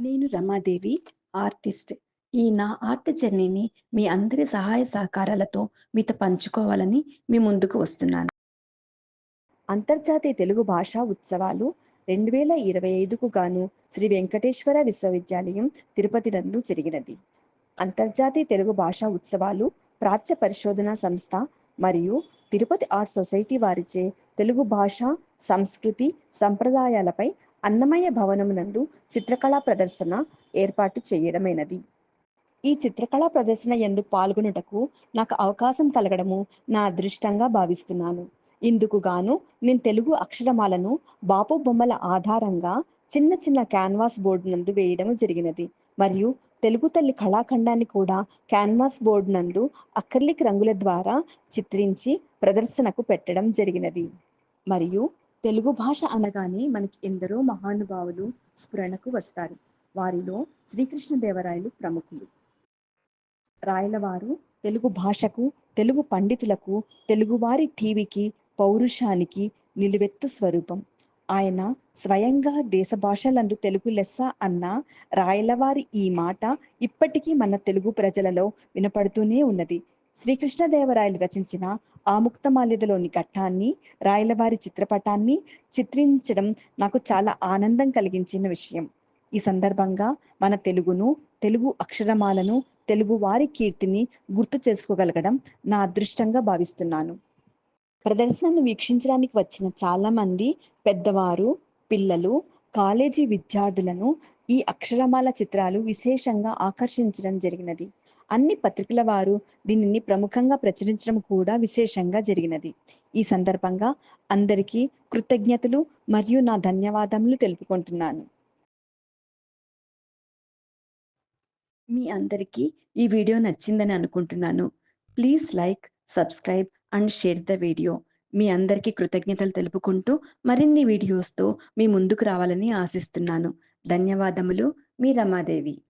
నేను రమాదేవి ఆర్టిస్ట్. ఈ నా ఆర్ట్ జర్నీని మీ అందరి సహాయ సహకారాలతో మీతో పంచుకోవాలని మీ ముందుకు వస్తున్నాను. అంతర్జాతీయ తెలుగు భాషా ఉత్సవాలు రెండు వేల ఇరవై ఐదుకు గాను శ్రీ వెంకటేశ్వర విశ్వవిద్యాలయం తిరుపతి నందు జరిగినది. అంతర్జాతీయ తెలుగు భాషా ఉత్సవాలు ప్రాచ్య పరిశోధన సంస్థ మరియు తిరుపతి ఆర్ట్ సొసైటీ వారిచే తెలుగు భాష సంస్కృతి సంప్రదాయాలపై అన్నమయ్య భవనమునందు చిత్రకళా ప్రదర్శన ఏర్పాటు చేయడమైనది. ఈ చిత్రకళా ప్రదర్శన ఎందు పాల్గొనుటకు నాకు అవకాశం కలగడము నా అదృష్టంగా భావిస్తున్నాను. ఇందుకు గాను నేను తెలుగు అక్షరమాలను బాపు బొమ్మల ఆధారంగా చిన్న చిన్న క్యాన్వాస్ బోర్డు నందు వేయడం జరిగినది. మరియు తెలుగు తల్లి కళాఖండాన్ని కూడా క్యాన్వాస్ బోర్డు నందు అక్రిలిక్ రంగుల ద్వారా చిత్రించి ప్రదర్శనకు పెట్టడం జరిగినది. మరియు తెలుగు భాష అనగానే మనకి ఎందరో మహానుభావులు స్ఫురణకు వస్తారు. వారిలో శ్రీకృష్ణదేవరాయలు ప్రముఖులు. రాయలవారు తెలుగు భాషకు తెలుగు పండితులకు తెలుగువారి టీవీకి పౌరుషానికి నిలువెత్తు స్వరూపం. ఆయన స్వయంగా దేశ భాషలందు తెలుగు లెస్స అన్న రాయలవారి ఈ మాట ఇప్పటికీ మన తెలుగు ప్రజలలో వినపడుతూనే ఉన్నది. శ్రీకృష్ణదేవరాయలు రచించిన ఆముక్తమాల్యదలోని ఘట్టాన్ని రాయలవారి చిత్రపటాన్ని చిత్రించడం నాకు చాలా ఆనందం కలిగించిన విషయం. ఈ సందర్భంగా మన తెలుగును తెలుగు అక్షరమాలను తెలుగు వారి కీర్తిని గుర్తు చేసుకోగలగడం నా అదృష్టంగా భావిస్తున్నాను. ప్రదర్శనను వీక్షించడానికి వచ్చిన చాలా మంది పెద్దవారు పిల్లలు కాలేజీ విద్యార్థులను ఈ అక్షరమాల చిత్రాలు విశేషంగా ఆకర్షించడం జరిగినది. అన్ని పత్రికల వారు దీనిని ప్రముఖంగా ప్రచురించడం కూడా విశేషంగా జరిగినది. ఈ సందర్భంగా అందరికీ కృతజ్ఞతలు మరియు నా ధన్యవాదములు తెలుపుకుంటున్నాను. మీ అందరికీ ఈ వీడియో నచ్చిందని అనుకుంటున్నాను. Please like subscribe and share the video. మీ అందరికీ కృతజ్ఞతలు తెలుపుకుంటూ మరిన్ని వీడియోస్తో మీ ముందుకు రావాలని ఆశిస్తున్నాను. ధన్యవాదములు. మీ రమాదేవి.